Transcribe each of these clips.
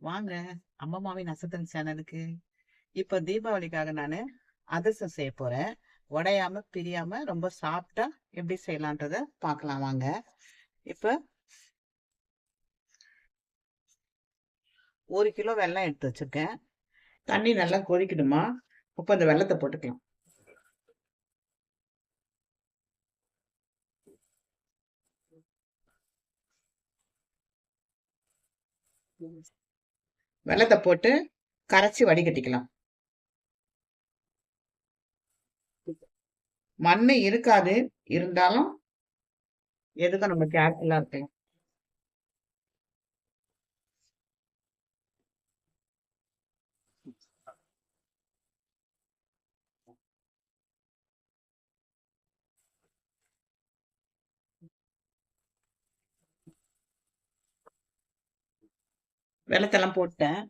வாங்க அம்மம்மாவின் அசத்தன் சேனலுக்கு. இப்ப தீபாவளிக்காக நானு அதிரசம் செய்ய போகிறேன் உடையாம பிரியாம ரொம்ப சாப்பிட்டா எப்படி செய்யலான்றத பார்க்கலாம் வாங்க. இப்ப ஒரு கிலோ வெள்ளம் எடுத்து வச்சிருக்கேன். தண்ணி நல்லா கொதிக்கணுமா இப்ப இந்த வெள்ளத்தை போட்டுக்கலாம். வெள்ளத்தை போட்டு கரைச்சி வடிகட்டிக்கலாம். மண்ணு இருக்காது இருந்தாலும் எதுக்கும் நம்ம கேர்ஃபுல்லா இருக்கலாம் வெள்ளத்தெல்லாம் போட்டேன்.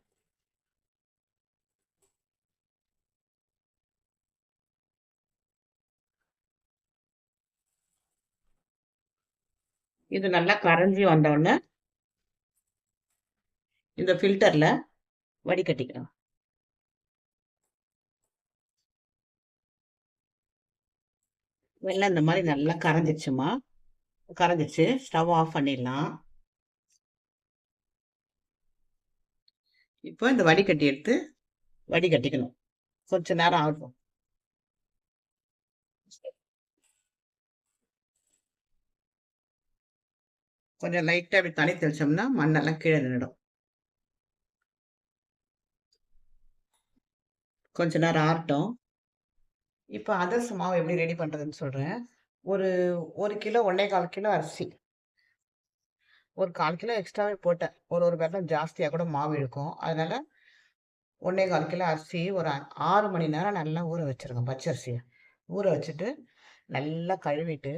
இது நல்லா கரைஞ்சி வந்தோடனே இந்த ஃபில்டரில் வடிகட்டிக்கலாம். வெள்ளம் இந்த மாதிரி நல்லா கரைஞ்சிச்சுமா கரைஞ்சிச்சு ஸ்டவ் ஆஃப் பண்ணிடலாம். இப்போ இந்த வடிகட்டி எடுத்து வடிகட்டிக்கணும். கொஞ்ச நேரம் ஆகும். கொஞ்சம் லைட்டா அப்படி தண்ணி தெளிச்சோம்னா மண்ணெல்லாம் கீழே நின்றுடும் கொஞ்ச நேரம் ஆரட்டும் இப்போ அதர்ஸ் மாவு எப்படி ரெடி பண்ணுறதுன்னு சொல்கிறேன் ஒரு ஒரு கிலோ ஒன்னே கால் கிலோ அரிசி. ஒரு கால் கிலோ எக்ஸ்ட்ராவே போட்டேன். ஒரு ஒரு வெள்ளம் ஜாஸ்தியாக கூட மாவு இருக்கும். அதனால ஒன்னே கால் கிலோ அரிசி ஒரு ஆறு மணி நேரம் நல்லா ஊற வச்சிருக்கேன் பச்சரிசியை ஊற வச்சுட்டு நல்லா கழுவிட்டு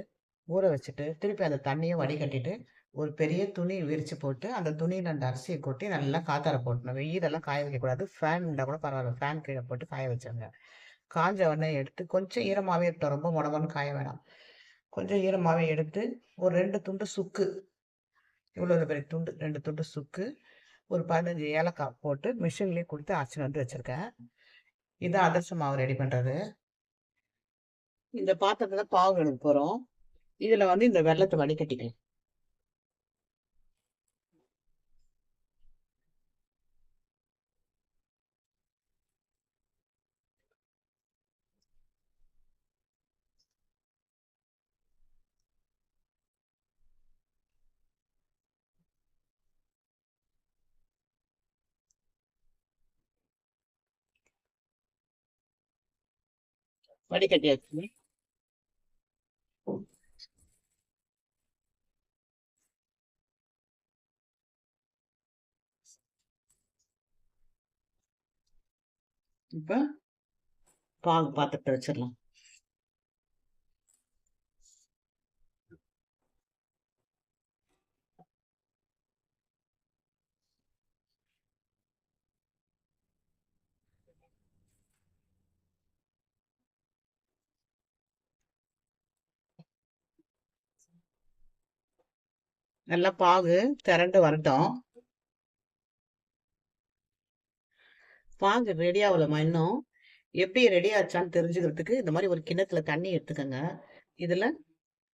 ஊற வச்சுட்டு திருப்பி அந்த தண்ணியை வடிகட்டிட்டு ஒரு பெரிய துணி விரிச்சு போட்டு அந்த துணியில் அந்த அரிசியை கொட்டி நல்லா காத்தார போட்டணும் வெயிலெல்லாம் காய வைக்கக்கூடாது ஃபேன் இருந்தால் கூட பரவாயில்ல. ஃபேன் கீழே போட்டு காய வச்சாங்க காஞ்ச உடனே எடுத்து கொஞ்சம் ஈரமாகவே இருக்கட்டும் ரொம்ப முடமுன்னு காய வேணாம். கொஞ்சம் ஈரமாகவே எடுத்து ஒரு ரெண்டு துண்டு சுக்கு இவ்வளோ பெரிய துண்டு ரெண்டு துண்டு சுக்கு ஒரு பதினஞ்சு ஏலக்காய் போட்டு மிஷின்லேயே கொடுத்து அரைச்சின்னு வந்து வச்சுருக்கேன். இதான் அதிரச மாவு ரெடி பண்ணுறது இந்த பாத்திரத்தில் பாவு எடுக்க போகிறோம் இதில் வந்து இந்த வெள்ளத்தை வடிகட்டிக்கலாம். வடிகட்டியாச்சு இப்ப பாகு பாத்திரத்தை வச்சிடலாம். நல்லா பாகு திரண்டு வரட்டும். பாகு ரெடி ஆகலமா இன்னும். எப்படி ரெடி ஆச்சான்னு தெரிஞ்சுக்கிறதுக்கு இந்த மாதிரி ஒரு கிண்ணத்துல தண்ணி எடுத்துக்கோங்க. இதுல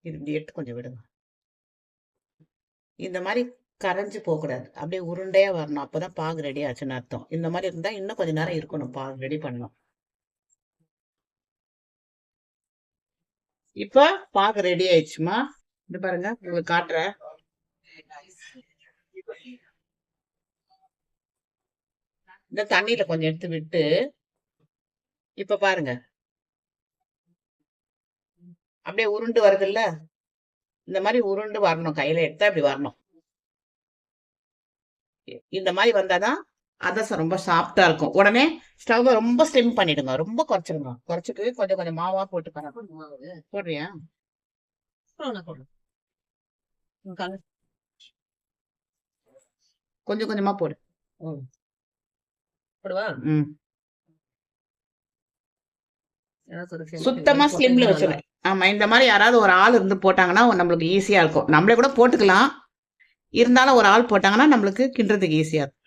இது இப்படி எடுத்து கொஞ்சம் விடுங்க. இந்த மாதிரி கரைஞ்சு போகக்கூடாது. அப்படியே உருண்டையா வரணும். அப்பதான் பாகு ரெடி ஆச்சுன்னு அர்த்தம். இந்த மாதிரி இருந்தா இன்னும் கொஞ்ச நேரம் இருக்கணும் பாகு ரெடி பண்ணணும். இப்ப பாகு ரெடி ஆயிடுச்சுமா? இது பாருங்க உங்களுக்கு காட்டுறேன். இந்த தண்ணியில கொஞ்சம் எடுத்து விட்டு இப்ப பாருங்க. அப்படியே உருண்டு வருது இல்ல இந்த மாதிரி உருண்டு வரணும். கையில எடுத்தா இப்படி வரணும். இந்த மாதிரி வந்தாதான் அதசம் ரொம்ப சாஃப்டா இருக்கும். உடனே ஸ்டவ் ரொம்ப ஸ்லிம் பண்ணிடுங்க. ரொம்ப குறைச்சிடுங்க. குறைச்சிட்டு கொஞ்சம் கொஞ்சம் மாவா போட்டு போடுறியா? கொஞ்சம் கொஞ்சமா போடு. சுத்தமா ஸ்லிம்ல வச்சிருவேன். ஆமா இந்த மாதிரி யாராவது ஒரு ஆள் இருந்து போட்டாங்கன்னா நம்மளுக்கு ஈஸியா இருக்கும். நம்மளே கூட போட்டுக்கலாம். இருந்தாலும் ஒரு ஆள் போட்டாங்கன்னா நம்மளுக்கு கிண்டுறதுக்கு ஈஸியா இருக்கும்.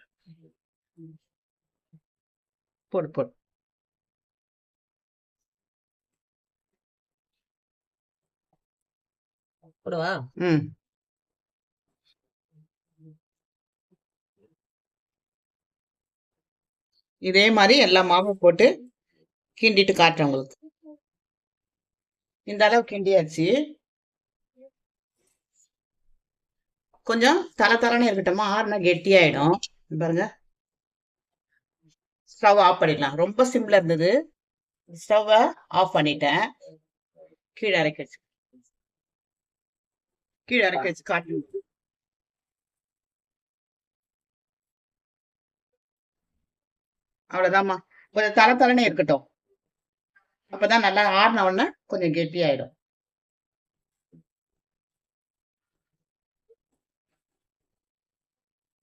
போடு போடு. போடுவா? ம். இதே மாதிரி எல்லா மாவும் போட்டு கிண்டிட்டு காட்டுறேன் உங்களுக்கு. இந்த அளவு கிண்டியாச்சு. கொஞ்சம் தர தரன்னு இருக்கட்டுமா? ஆறுனா கெட்டியாயிடும். பாருங்க. ஸ்டவ் ஆஃப் பண்ணிடலாம். ரொம்ப சிம்ல இருந்தது. ஸ்டவ்வை ஆஃப் பண்ணிட்டேன். கீழே இறக்கி வச்சு. கீழே இறக்கி வச்சு காட்டு அவ்வளவுதாம்மா. கொஞ்சம் தர தரனே இருக்கட்டும். அப்பதான் நல்லா ஆறின உடனே கொஞ்சம் கெட்டியாயிடும்.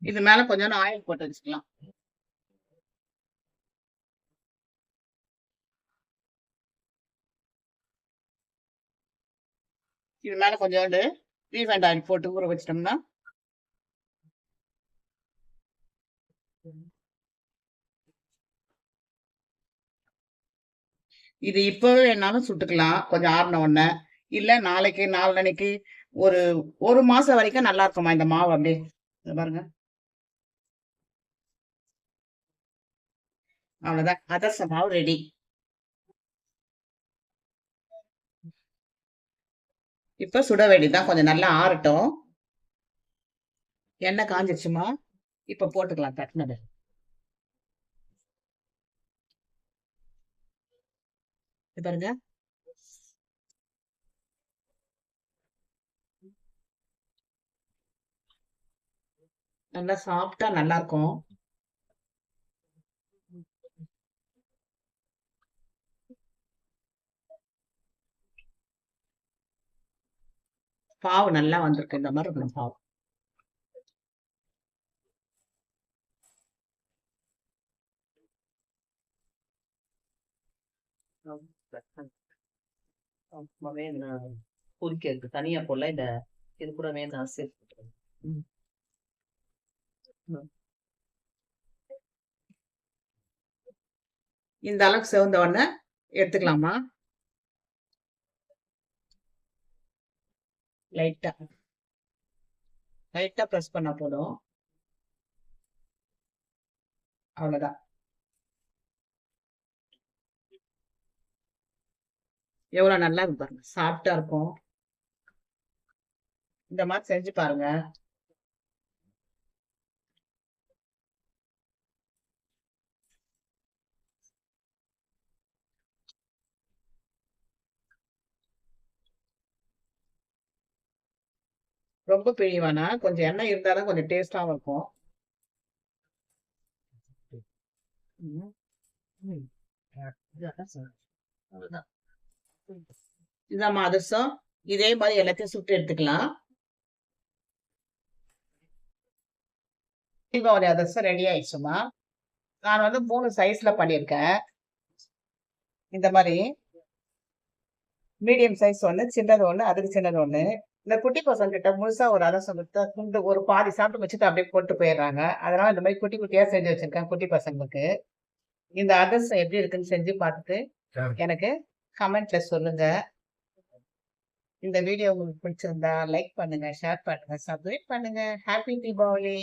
இது மேல கொஞ்சம் ஆயில் போட்டு வச்சுக்கலாம். இது மேல கொஞ்சோண்டு ரீஃபைண்ட் ஆயில் போட்டு ஊற வச்சிட்டோம்னா இது இப்பவே வேணாலும் சுட்டுக்கலாம். கொஞ்சம் ஆறின உடனே. இல்ல நாளைக்கு நாளன்னைக்கு ஒரு ஒரு மாசம் வரைக்கும் நல்லா இருக்குமா இந்த மாவு அப்படியே? பாருங்க. அவ்வளவுதான். அதர்ச மாவு ரெடி இப்ப சுட வேண்டியதான் கொஞ்சம் நல்லா ஆறட்டும். எண்ணெய் காஞ்சிருச்சுமா? இப்ப போட்டுக்கலாம் தட்டினது. பாருங்க. நல்லா சாப்பிட்டா நல்லா இருக்கும் பாவு நல்லா வந்திருக்கு. இந்த மாதிரி இருக்கணும் பாவு. வேணும் பொரிக்கிறதுக்கு தனியா போடல இந்த இது கூட வேணும் சேர்த்து இந்த அளவுக்கு சிவந்த உடனே எடுத்துக்கலாமா? லைட்டா. லைட்டா ப்ரெஸ் பண்ணா போதும். அவ்வளவுதான். எவ்வளோ நல்லா இருக்கு பாருங்க சாஃப்டா இருக்கும் இந்த மாதிரி செஞ்சு பாருங்க ரொம்ப பிழிவானா கொஞ்சம் எண்ணெய் இருந்தாதான் கொஞ்சம் டேஸ்டாவும் இருக்கும் அவ்வளோதான் இதாம்மா அதிர்சம் இதே மாதிரி எல்லாத்தையும் சுட்டு எடுத்துக்கலாம். தீபாவளி அதிர்சம் ரெடி ஆயிடுச்சுமா? நான் வந்து மூணு சைஸ்ல பண்ணியிருக்கேன். இந்த மாதிரி. மீடியம் சைஸ் ஒன்று சின்னது ஒன்று அதுக்கு சின்னது ஒன்று இந்த குட்டி பசங்க கிட்ட முழுசா ஒரு அதிரசம் கொடுத்தா துண்டு ஒரு பாதி சாப்பிட்டு வச்சுட்டு அப்படியே போட்டு போயிடுறாங்க. அதனால இந்த மாதிரி குட்டி குட்டியா செஞ்சு வச்சிருக்கேன் குட்டி பசங்களுக்கு. இந்த அதிரசம் எப்படி இருக்குன்னு செஞ்சு பார்த்துட்டு எனக்கு கமெண்ட்ல சொல்லுங்க. இந்த வீடியோ உங்களுக்கு பிடிச்சிருந்தா லைக் பண்ணுங்க ஷேர் பண்ணுங்க சப்ஸ்கிரைப் பண்ணுங்க. ஹாப்பி தீபாவளி